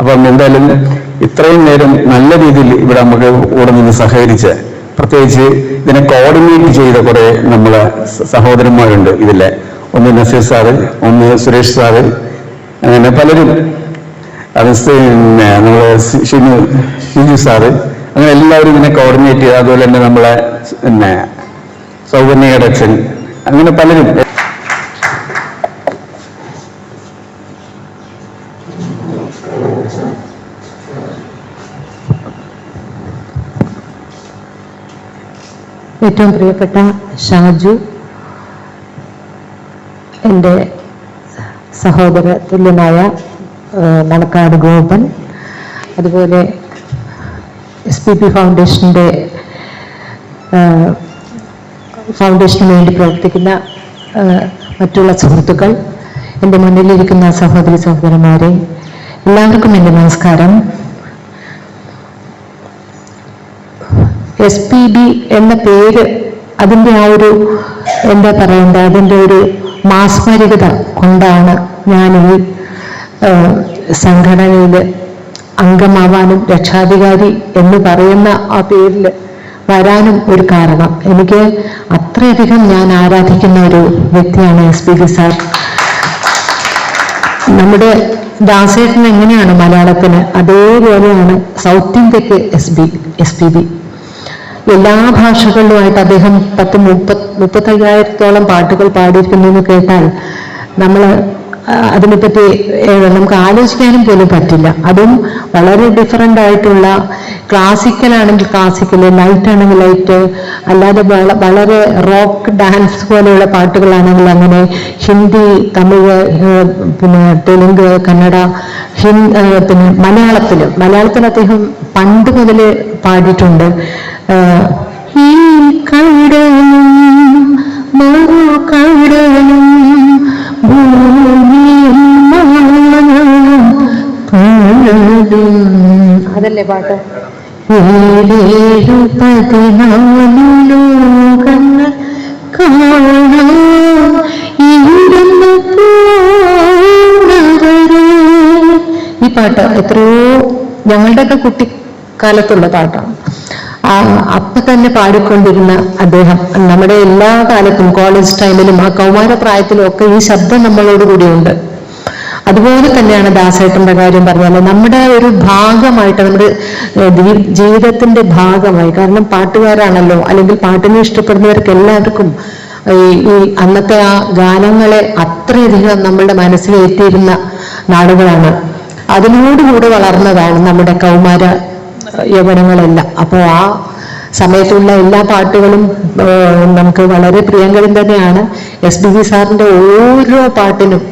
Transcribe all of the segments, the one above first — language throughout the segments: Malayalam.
അപ്പം എന്തായാലും ഇത്രയും നേരം നല്ല രീതിയിൽ ഇവിടെ നമുക്ക് കൂടെ നിന്ന് സഹകരിച്ച് പ്രത്യേകിച്ച് ഇതിനെ കോർഡിനേറ്റ് ചെയ്ത കുറെ നമ്മളെ സഹോദരന്മാരുണ്ട് ഇതിലെ. ഒന്ന് നസീർ സാറ് ഒന്ന് സുരേഷ് സാറ് അങ്ങനെ പലരും. അത് പിന്നെ നമ്മളെ ഷിനു ഷിജു സാറ്. അങ്ങനെ എല്ലാവരും ഇതിനെ കോർഡിനേറ്റ് ചെയ്ത് അതുപോലെ തന്നെ നമ്മളെ പിന്നെ സൗകര്യയുടെ അച്ഛൻ അങ്ങനെ പലരും. ഏറ്റവും പ്രിയപ്പെട്ട ഷാജു എന്റെ സഹോദര തുല്യനായ മണക്കാട് ഗോപൻ അതുപോലെ എസ് പി പി ഫൗണ്ടേഷന്റെ ഫൗണ്ടേഷന് വേണ്ടി പ്രവർത്തിക്കുന്ന മറ്റുള്ള സുഹൃത്തുക്കൾ എന്റെ മുന്നിലിരിക്കുന്ന സഹോദരി സഹോദരന്മാരെ എല്ലാവർക്കും എന്റെ നമസ്കാരം. എസ് പി ബി എന്ന പേര് അതിന്റെ ആ ഒരു എന്താ പറയണ്ട അതിന്റെ ഒരു മാസ്മരികത കൊണ്ടാണ് ഞാൻ ഈ സംഘടനയിൽ അംഗമാവാനും രക്ഷാധികാരി എന്ന് പറയുന്ന ആ പേരിൽ വരാനും ഒരു കാരണം. എനിക്ക് അത്രയധികം ഞാൻ ആരാധിക്കുന്ന ഒരു വ്യക്തിയാണ് എസ് പി ബി സാർ. നമ്മുടെ ദാസേട്ടൻ എങ്ങനെയാണ് മലയാളത്തിന്? അതേപോലെയാണ് സൗത്ത് ഇന്ത്യയ്ക്ക് S B S P B എല്ലാ ഭാഷകളിലുമായിട്ട് അദ്ദേഹം പത്ത് മുപ്പത് മുപ്പത്തയ്യായിരത്തോളം പാട്ടുകൾ പാടിയിരിക്കുന്നു എന്ന് കേട്ടാൽ നമ്മൾ അതിനെപ്പറ്റി നമുക്ക് ആലോചിക്കാനും പോലും പറ്റില്ല. അതും വളരെ ഡിഫറെന്റ് ആയിട്ടുള്ള ക്ലാസിക്കൽ ആണെങ്കിൽ ക്ലാസിക്കൽ ലൈറ്റ് ആണെങ്കിൽ ലൈറ്റ് അല്ലാതെ വളരെ റോക്ക് ഡാൻസ് പോലെയുള്ള പാട്ടുകളാണെങ്കിൽ അങ്ങനെ ഹിന്ദി തമിഴ് പിന്നെ തെലുങ്ക് കന്നഡ ഏഹ്, പിന്നെ മലയാളത്തിൽ മലയാളത്തിൽ അദ്ദേഹം പണ്ട് മുതൽ പാടിയിട്ടുണ്ട്. ഈ കടലും മറു കടലും അതല്ലേ പാട്ട്? ഈ പാട്ട് എത്രയോ ഞങ്ങളുടെയൊക്കെ കുട്ടിക്കാലത്തുള്ള പാട്ടാണ്. അപ്പൊ തന്നെ പാടിക്കൊണ്ടിരുന്ന അദ്ദേഹം നമ്മുടെ എല്ലാ കാലത്തും കോളേജ് ടൈമിലും ആ കൗമാര പ്രായത്തിലും ഒക്കെ ഈ ശബ്ദം നമ്മളോട് കൂടിയുണ്ട് അതുപോലെ തന്നെയാണ് ദാസേട്ടന്റെ കാര്യം പറഞ്ഞാൽ നമ്മുടെ ഒരു ഭാഗമായിട്ട് നമ്മുടെ ജീവിതത്തിന്റെ ഭാഗമായി കാരണം പാട്ടുകാരാണല്ലോ അല്ലെങ്കിൽ പാട്ടിനെ ഇഷ്ടപ്പെടുന്നവർക്ക് എല്ലാവർക്കും ഈ അന്നത്തെ ആ ഗാനങ്ങളെ അത്രയധികം നമ്മളുടെ മനസ്സിലേറ്റിയിരുന്ന നാടുകളാണ് അതിനോടുകൂടെ വളർന്നതാണ് നമ്മുടെ കൗമാര യവനങ്ങളെല്ലാം. അപ്പോൾ ആ സമയത്തുള്ള എല്ലാ പാട്ടുകളും നമുക്ക് വളരെ പ്രിയങ്കരം തന്നെയാണ്. എസ് ബി ജി സാറിന്റെ ഓരോ പാട്ടിനും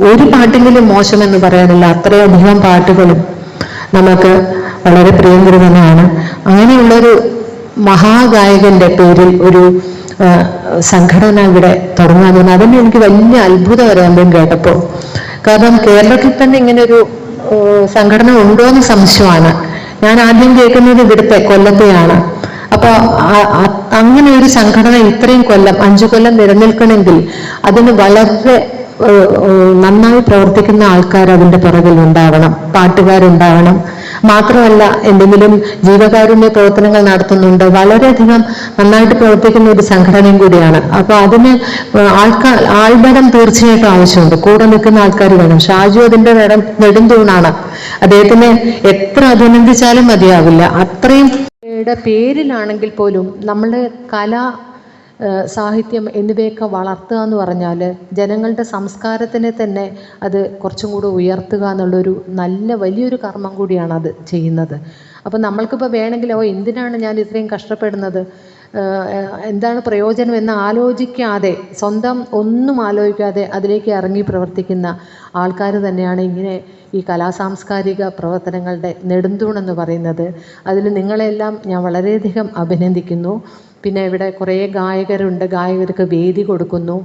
ഒരു പാട്ടിലും മോശമെന്ന് പറയാനില്ല. അത്രയധികം പാട്ടുകളും നമുക്ക് വളരെ പ്രിയങ്കരതമാണ് അങ്ങനെയുള്ളൊരു മഹാഗായകന്റെ പേരിൽ ഒരു സംഘടന ഇവിടെ തുടങ്ങാൻ തോന്നുന്നു അതിന് എനിക്ക് വലിയ അത്ഭുതകരം കേട്ടപ്പോൾ. കാരണം കേരളത്തിൽ തന്നെ ഇങ്ങനെ ഒരു സംഘടന ഉണ്ടോ എന്ന് സംശയമാണ്. ഞാൻ ആദ്യം കേൾക്കുന്നത് ഇവിടുത്തെ കൊല്ലത്തെയാണ്. അപ്പൊ ആ- ആ- അങ്ങനെ ഒരു സംഘടന ഇത്രയും കൊല്ലം അഞ്ചു കൊല്ലം നിലനിൽക്കണമെങ്കിൽ അതിന് വളരെ നന്നായി പ്രവർത്തിക്കുന്ന ആൾക്കാർ അതിന്റെ പുറകിൽ ഉണ്ടാവണം. പാട്ടുകാരുണ്ടാവണം. മാത്രമല്ല എന്തെങ്കിലും ജീവകാരുണ്യ പ്രവർത്തനങ്ങൾ നടത്തുന്നുണ്ട്? വളരെയധികം നന്നായിട്ട് പ്രവർത്തിക്കുന്ന ഒരു സംഘടനയും കൂടിയാണ്. അപ്പൊ അതിന് ആൾക്കാർ ആൾബലം തീർച്ചയായിട്ടും ആവശ്യമുണ്ട്. കൂടെ നിൽക്കുന്ന ആൾക്കാർ വേണം. ഷാജു അതിന്റെ നെടും നെടുന്തൂണാണ് അദ്ദേഹത്തിന് എത്ര അഭിനന്ദിച്ചാലും മതിയാവില്ല. അത്രയും പേരിലാണെങ്കിൽ പോലും നമ്മുടെ കല സാഹിത്യം എന്നിവയൊക്കെ വളർത്തുക എന്ന് പറഞ്ഞാൽ ജനങ്ങളുടെ സംസ്കാരത്തിനെ തന്നെ അത് കുറച്ചും കൂടെ ഉയർത്തുക എന്നുള്ളൊരു നല്ല വലിയൊരു കർമ്മം കൂടിയാണ് അത് ചെയ്യുന്നത്. അപ്പം നമ്മൾക്കിപ്പോൾ വേണമെങ്കിൽ ഓ എന്തിനാണ് ഞാൻ ഇത്രയും കഷ്ടപ്പെടുന്നത്? എന്താണ് പ്രയോജനം എന്ന് ആലോചിക്കാതെ സ്വന്തം ഒന്നും ആലോചിക്കാതെ അതിലേക്ക് ഇറങ്ങി പ്രവർത്തിക്കുന്ന ആൾക്കാർ തന്നെയാണ് ഇങ്ങനെ ഈ കലാസാംസ്കാരിക പ്രവർത്തനങ്ങളുടെ നെടുന്തൂണെന്ന് പറയുന്നത്. അതിൽ നിങ്ങളെല്ലാം ഞാൻ വളരെയധികം അഭിനന്ദിക്കുന്നു. പിന്നെ ഇവിടെ കുറേ ഗായകരുണ്ട്. ഗായകർക്ക് വേദി കൊടുക്കുന്നു.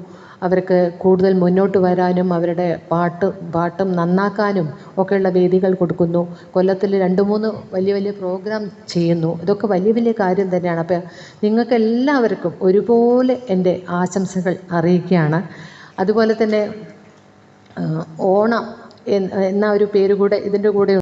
അവർക്ക് കൂടുതൽ മുന്നോട്ട് വരാനും അവരുടെ പാട്ട് പാട്ടും നന്നാക്കാനും ഒക്കെയുള്ള വേദികൾ കൊടുക്കുന്നു. കൊല്ലത്തിൽ രണ്ട് മൂന്ന് വലിയ വലിയ പ്രോഗ്രാം ചെയ്യുന്നു. ഇതൊക്കെ വലിയ വലിയ കാര്യം തന്നെയാണ്. അപ്പോൾ നിങ്ങൾക്ക് എല്ലാവർക്കും ഒരുപോലെ എന്റെ ആശംസകൾ അറിയിക്കുകയാണ്. അതുപോലെ തന്നെ ഓണം എന്ന ഒരു പേര് കൂടെ ഇതിന്റെ കൂടെ